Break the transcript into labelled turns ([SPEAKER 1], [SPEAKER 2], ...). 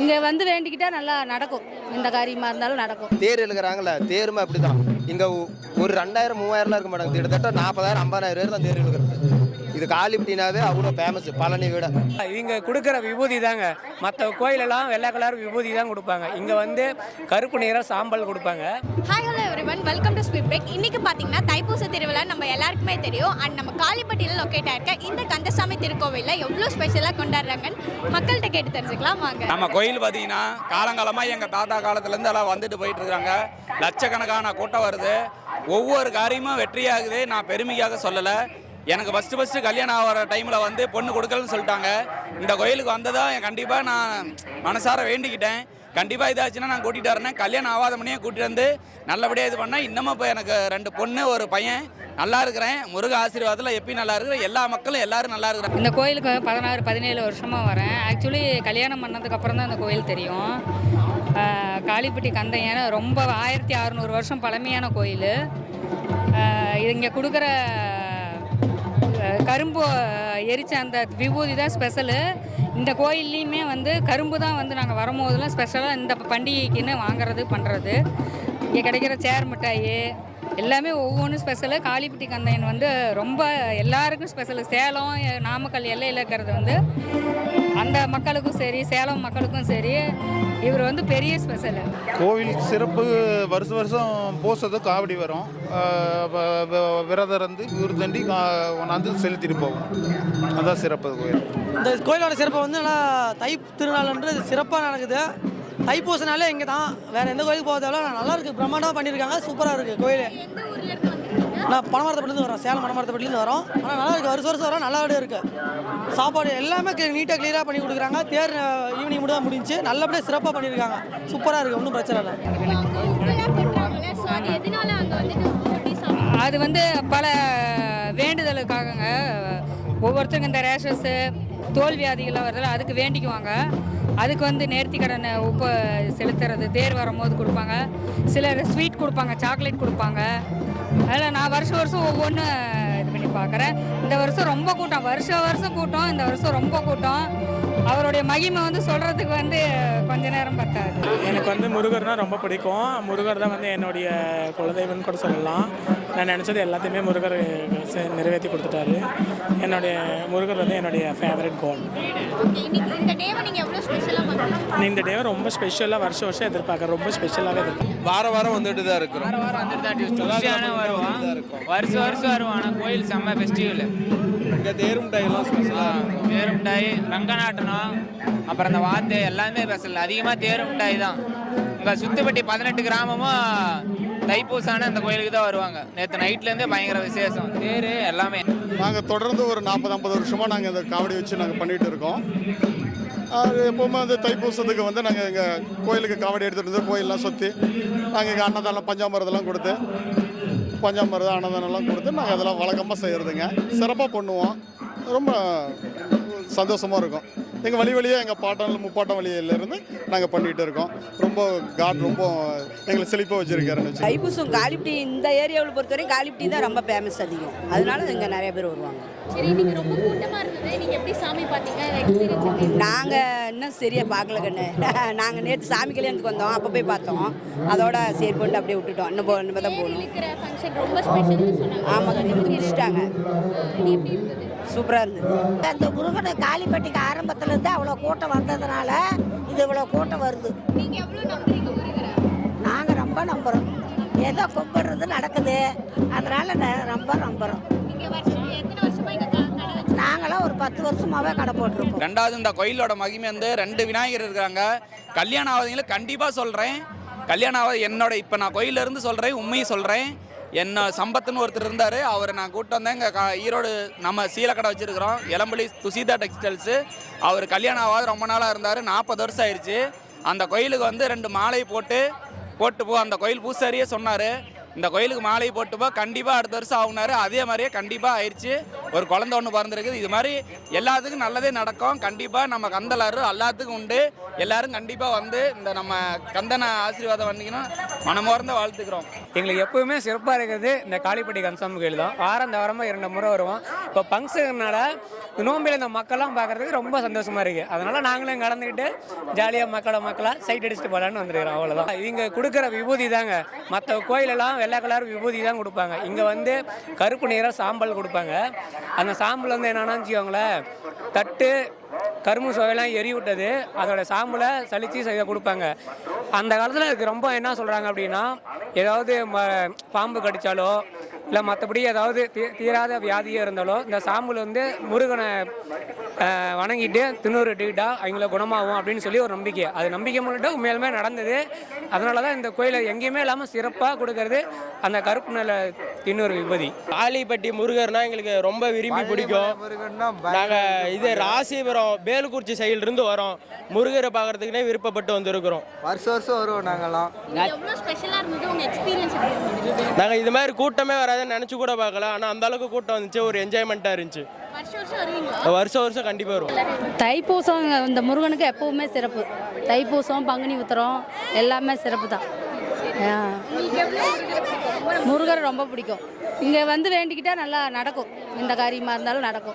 [SPEAKER 1] இங்கே வந்து வேண்டிக்கிட்டா நல்லா நடக்கும். எந்த காரியமாக இருந்தாலும் நடக்கும்.
[SPEAKER 2] தேர் இழுக்கிறாங்கல்ல தேருமே அப்படிதான் தான் இங்கே ஒரு ரெண்டாயிரம் மூவாயிரம்லாம் இருக்க மாட்டாங்க கிட்டத்தட்ட நாற்பதாயிரம் ஐம்பதாயிரம் பேர் தான் தேர் இழுக்கிறது இது காலிப்பட்டினாவே அவ்வளோ ஃபேமஸ் பழனி விட.
[SPEAKER 3] இவங்க கொடுக்குற விபூதி தாங்க. மற்ற கோயிலெல்லாம் வெள்ளை கலர் விபூதி தான் கொடுப்பாங்க. இங்கே வந்து கருப்பு நிறம் சாம்பல் கொடுப்பாங்க.
[SPEAKER 4] Hi hello everyone welcome to speed break இன்னைக்கு பார்த்தீங்கன்னா தைப்பூச திருவிழா நம்ம எல்லாருக்குமே தெரியும். அண்ட் நம்ம காளிப்பட்டியில் லொக்கேட் ஆயிருக்க இந்த கந்தசாமி திருக்கோவிலில் எவ்வளோ ஸ்பெஷலாக கொண்டாடுறாங்கன்னு மக்கள்கிட்ட கேட்டு தெரிஞ்சுக்கலாம் வாங்க.
[SPEAKER 5] நம்ம கோயில் பார்த்தீங்கன்னா காலங்காலமாக எங்கள் தாத்தா காலத்துலேருந்து எல்லாம் வந்துட்டு போயிட்டு இருக்காங்க. லட்சக்கணக்கான கூட்டம் வருது. ஒவ்வொரு காரியமும் வெற்றியாகுது நான் பெருமைக்காக சொல்லலை. எனக்கு ஃபஸ்ட்டு ஃபஸ்ட்டு கல்யாணம் ஆகிற டைமில் வந்து பொண்ணு கொடுக்கலன்னு சொல்லிட்டாங்க. இந்த கோயிலுக்கு வந்ததா கண்டிப்பாக நான் மனசார வேண்டிக்கிட்டேன். கண்டிப்பாக இதாச்சுன்னா நான் கூட்டிகிட்டு வரேன். கல்யாணம் ஆகாத மணியே கூட்டிகிட்டு வந்து நல்லபடியாக இது பண்ணால் இன்னமும் இப்போ எனக்கு ரெண்டு பொண்ணு ஒரு பையன் நல்லா இருக்கிறேன். முருக ஆசீர்வாதத்தில் எப்பயும் நல்லா இருக்கிறேன். எல்லா மக்களும் எல்லாரும் நல்லா இருக்கிறாங்க.
[SPEAKER 1] இந்த கோயிலுக்கு பதினாறு பதினேழு வருஷமாக வரேன். ஆக்சுவலி கல்யாணம் பண்ணதுக்கு அப்புறம் தான் இந்த கோயில் தெரியும். காளிப்பட்டி கந்தையன் ரொம்ப ஆயிரத்தி அறநூறு வருஷம் பழமையான கோயில். இது இங்கே கொடுக்குற கரும்பு எரிச்ச அந்த விபூதி தான் ஸ்பெஷலு இந்த கோயில்லையுமே வந்து கரும்பு தான் வந்து நாங்கள் வரும்போதெல்லாம் ஸ்பெஷலாக இந்த பண்டிகைக்குன்னு வாங்குறது பண்ணுறது இங்கே கிடைக்கிற சேர் மிட்டாயி எல்லாமே ஒவ்வொன்றும் ஸ்பெஷலு காளிப்பட்டி கந்தையன் வந்து ரொம்ப எல்லாருக்கும் ஸ்பெஷலு சேலம் நாமக்கல் எல்லையில் இருக்கிறது வந்து அந்த மக்களுக்கும் சரி சேலம் மக்களுக்கும் சரி இவர் வந்து பெரிய ஸ்பெஷலு
[SPEAKER 6] கோவில் சிறப்பு வருஷ வருஷம் பூசது காவடி வரும். விரதம் இருந்து விருதண்டி கொண்டாந்து செலுத்திட்டு போவோம் அதான் சிறப்பு அது கோயில்
[SPEAKER 7] இந்த கோயிலோட சிறப்பு வந்து நல்லா தை திருநாள்ன்றது சிறப்பாக நடக்குது. தைப்பூசனாலே இங்கே தான் வேறு எந்த கோயிலுக்கு போகிறதால நல்லா இருக்குது பிரம்மாண்டமாக பண்ணியிருக்காங்க சூப்பராக இருக்குது கோயில். நான் பணமரத்தப்பட்டிலேருந்து வரோம் சேலம் பணமரத்தப்பட்டிலேருந்து வரோம் ஆனால் நல்லா இருக்குது வருஷம் வருஷம் வரோம் நல்லா இருக்குது சாப்பாடு எல்லாமே நீட்டாக க்ளியராக பண்ணி கொடுக்குறாங்க. தேர் ஈவினிங் மட்டும் தான் முடிஞ்சு. நல்லபடியாக சிறப்பாக பண்ணியிருக்காங்க. சூப்பராக இருக்குது ஒன்றும் பிரச்சனை இல்லை.
[SPEAKER 4] அது
[SPEAKER 1] வந்து பல வேண்டுதலுக்காகங்க. ஒவ்வொருத்தருக்கும் இந்த ரேஷஸ்ஸு தோல்வியாதிகள்லாம் வருதுல அதுக்கு வேண்டிக்குவாங்க. அதுக்கு வந்து நேர்த்தி கடனை உப்பு செலுத்துறது தேர் வரும்போது கொடுப்பாங்க. சிலர் ஸ்வீட் கொடுப்பாங்க சாக்லேட் கொடுப்பாங்க. அதில் நான் வருஷம் வருஷம் ஒவ்வொன்று இது பண்ணி பார்க்குறேன் இந்த வருஷம் ரொம்ப கூட்டம். வருஷம் வருஷம் கூட்டம். இந்த வருஷம் ரொம்ப கூட்டம். அவருடைய மகிமை வந்து சொல்கிறதுக்கு வந்து கொஞ்ச நேரம் பத்தாது.
[SPEAKER 3] எனக்கு வந்து முருகர்னா ரொம்ப பிடிக்கும். முருகர் தான் வந்து என்னுடைய குலதெய்வம்னு கூட சொல்லலாம். நான் நினச்சது எல்லாத்தையுமே முருகர் நிறைவேற்றி கொடுத்துட்டாரு. என்னுடைய முருகர் வந்து என்னுடைய ஃபேவரட் கோல்
[SPEAKER 4] இந்த டேவை ஸ்பெஷலாக
[SPEAKER 3] ரொம்ப ஸ்பெஷலாக வருஷம் வருஷம் எதிர்பார்க்குறேன் ரொம்ப ஸ்பெஷலாகவே எதிர்பார்க்குறேன்
[SPEAKER 2] வார வாரம் வந்துட்டு தான் இருக்கிறோம்
[SPEAKER 8] வருவான். வருஷம் வருஷம் வருவான். ஆனால் கோயில் செம்ம ஃபெஸ்டிவல்
[SPEAKER 2] இங்கே தேரும் டைலாம் ஸ்பெஷலாக
[SPEAKER 8] தேருமிட்டாய் ரங்கநாட்டனம் அப்புறம் அந்த வாத்து எல்லாமே ஸ்பெஷல் அதிகமாக தேருமிட்டாய் தான். இங்கே சுத்துப்பட்டி பதினெட்டு கிராமமும் தைப்பூசான அந்த கோயிலுக்கு தான் வருவாங்க. நேற்று நைட்லேருந்தே பயங்கர விசேஷம். தேர் எல்லாமே.
[SPEAKER 6] நாங்கள் தொடர்ந்து ஒரு நாற்பது ஐம்பது வருஷமாக நாங்கள் இந்த காவடி வச்சு நாங்கள் பண்ணிகிட்டு இருக்கோம். அது எப்போவுமே வந்து தைப்பூசத்துக்கு வந்து நாங்கள் எங்கள் கோயிலுக்கு காவடி எடுத்துகிட்டு வந்து கோயிலெலாம் சுற்றி நாங்கள் இங்கே அன்னதானம் பஞ்சாமிரதெல்லாம் கொடுத்து பஞ்சாமிரதம் அன்னதானம்லாம் கொடுத்து நாங்கள் அதெல்லாம் வழக்கமாக செய்கிறதுங்க சிறப்பாக பண்ணுவோம். ரொம்ப சந்தோஷமாக இருக்கும். எங்கள் வழி வழியாக எங்கள் பாட்டம் முப்பாட்டம் வழியிலேருந்து நாங்கள் பண்ணிகிட்டு இருக்கோம். ரொம்ப காட் ரொம்ப எங்களை செழிப்பாக வச்சுருக்காருன்னு வச்சு
[SPEAKER 9] தைப்பூசம் காலிப்டி இந்த ஏரியாவில் பொறுத்தவரைக்கும் காலிப்டி தான் ரொம்ப ஃபேமஸ் அதிகம். அதனால இங்கே நிறைய பேர் வருவாங்க.
[SPEAKER 4] சரி இன்னைக்கு ரொம்ப கூட்டமாக இருந்தது. நீங்கள் எப்படி சாமி பார்த்தீங்க?
[SPEAKER 9] நாங்கள் இன்னும் சரியாக பார்க்கல கண்ணு. நாங்கள் நேற்று சாமி கல்யாணத்துக்கு வந்தோம். அப்போ போய் பார்த்தோம். அதோட சரி போட்டு அப்படியே விட்டுட்டோம். இன்னும் போ தான் போகணும்.
[SPEAKER 4] ரொம்ப ஸ்பெஷல்னு சொன்னாங்க.
[SPEAKER 9] ஆமாம் முடிச்சிட்டாங்க. சூப்பராக இருந்தது?
[SPEAKER 10] அந்த முருகனை காளிப்பட்டிக்கு ஆரம்பத்துல இருந்து அவ்வளோ கூட்டம் வந்ததுனால இது இவ்வளோ கூட்டம் வருது.
[SPEAKER 4] நீங்கள் எவ்வளோ நம்புறீங்க முருகரை?
[SPEAKER 10] நாங்கள் ரொம்ப நம்புகிறோம் ஏதோ கும்பிடுறது நடக்குது. அதனால ரொம்ப நம்புகிறோம் நாங்களாம் ஒரு பத்து வருஷமாவே கடை போட்டிருக்கோம்.
[SPEAKER 5] ரெண்டாவது இந்த கோயிலோட மகிமை வந்து ரெண்டு விநாயகர் இருக்காங்க. கல்யாணம் ஆகாதவங்களை கண்டிப்பாக சொல்கிறேன் கல்யாணம் ஆகாது என்னோட இப்போ நான் கோயிலேருந்து சொல்கிறேன் உண்மையை சொல்கிறேன் என்ன சம்பத்துன்னு ஒருத்தர் இருந்தார் அவரை நான் கூப்பிட்டு வந்தேன். இங்கே ஈரோடு நம்ம சீலக்கடை வச்சுருக்கிறோம் இளம்பலி துசிதா டெக்ஸ்டைல்ஸு. அவர் கல்யாணம் ஆகாது ரொம்ப நாளாக இருந்தார் நாற்பது வருஷம் ஆயிடுச்சு அந்த கோயிலுக்கு வந்து ரெண்டு மாலை போட்டு போட்டு போ அந்த கோயில் பூசாரியே சொன்னார். இந்த கோயிலுக்கு மாலை போட்டு போ கண்டிப்பாக அடுத்த வருஷம் ஆகுனாரு அதே மாதிரியே கண்டிப்பாக ஆயிடுச்சு. ஒரு குழந்தை ஒன்று பிறந்திருக்குது. இது மாதிரி எல்லாத்துக்கும் நல்லதே நடக்கும். கண்டிப்பாக நம்ம கந்தலாரு எல்லாத்துக்கும் உண்டு. எல்லாரும் கண்டிப்பாக வந்து இந்த நம்ம கந்தனை ஆசீர்வாதம் பண்ணிக்கணும் மனமார்ந்த வாழ்த்துக்கிறோம்.
[SPEAKER 11] எங்களுக்கு எப்பவுமே சிறப்பாக இருக்கிறது இந்த காளிப்பட்டி கன்சாமி கோயில் தான். வாரம் தவறமாக வாரமாக இரண்டு முறை வருவோம். இப்போ ஃபங்க்ஷன்னால நோம்பில் இந்த மக்கள்லாம் பார்க்கறதுக்கு ரொம்ப சந்தோஷமாக இருக்குது அதனால் நாங்களும் கலந்துக்கிட்டு ஜாலியாக மக்களை மக்களாக சைட் அடிச்சுட்டு போகலான்னு வந்துருக்கிறோம். அவ்வளோதான் இவங்க கொடுக்குற விபூதி தாங்க. மற்ற கோயிலெல்லாம் வெள்ளை கலர் விபூதி தான் கொடுப்பாங்க. இங்கே வந்து கருப்பு நீராக சாம்பல் கொடுப்பாங்க. அந்த சாம்பல் வந்து என்னென்னா வச்சுக்கோங்களேன். தட்டு கரும்பு சுவையெல்லாம் எரி விட்டது அதோட சாம்பலை சளிச்சு செய்ய கொடுப்பாங்க. அந்த காலத்தில் இதுக்கு ரொம்ப என்ன சொல்கிறாங்க அப்படின்னா ஏதாவது ம பாம்பு கடித்தாலோ இல்லை மற்றபடி ஏதாவது தீ தீராத வியாதியோ இருந்தாலோ இந்த சாம்பல் வந்து முருகனை வணங்கிட்டு திண்ணூறு இட்டுக்கிட்டா அவங்கள குணமாகும் அப்படின்னு சொல்லி ஒரு நம்பிக்கை. அது நம்பிக்கை முன்னிட்டு உண்மையிலுமே நடந்தது. அதனால தான் இந்த கோயிலை எங்கேயுமே இல்லாமல் சிறப்பாக கொடுக்கறது அந்த கருப்பு நில திண்ணூறு விபதி.
[SPEAKER 12] காளிப்பட்டி முருகர்னா எங்களுக்கு ரொம்ப விரும்பி பிடிக்கும். நாங்கள் இது ராசிபுரம் பேலுக்குறிச்சி சைடிலிருந்து வரோம். முருகரை பார்க்கறதுக்குனே விருப்பப்பட்டு வந்திருக்கிறோம்.
[SPEAKER 8] வருஷம் வருஷம் வருவோம் நாங்கள்லாம்
[SPEAKER 12] நாங்கள் இது மாதிரி கூட்டமே வராதுன்னு நினச்சி கூட பார்க்கல. ஆனால் அந்த அளவுக்கு கூட்டம் வந்துச்சு. ஒரு என்ஜாய்மெண்ட்டாக இருந்துச்சு.
[SPEAKER 13] வருஷம் வருஷம் வருவீங்களா?
[SPEAKER 12] வருஷம் வருஷம் கண்டிப்பாக வரும்
[SPEAKER 14] தைப்பூசம் இந்த முருகனுக்கு எப்பவுமே சிறப்பு. தைப்பூசம் பங்குனி உத்திரம் எல்லாமே சிறப்பு தான் முருகர் ரொம்ப பிடிக்கும். இங்கே வந்து வேண்டிக்கிட்டால் நல்லா நடக்கும். எந்த காரியமாக இருந்தாலும் நடக்கும்.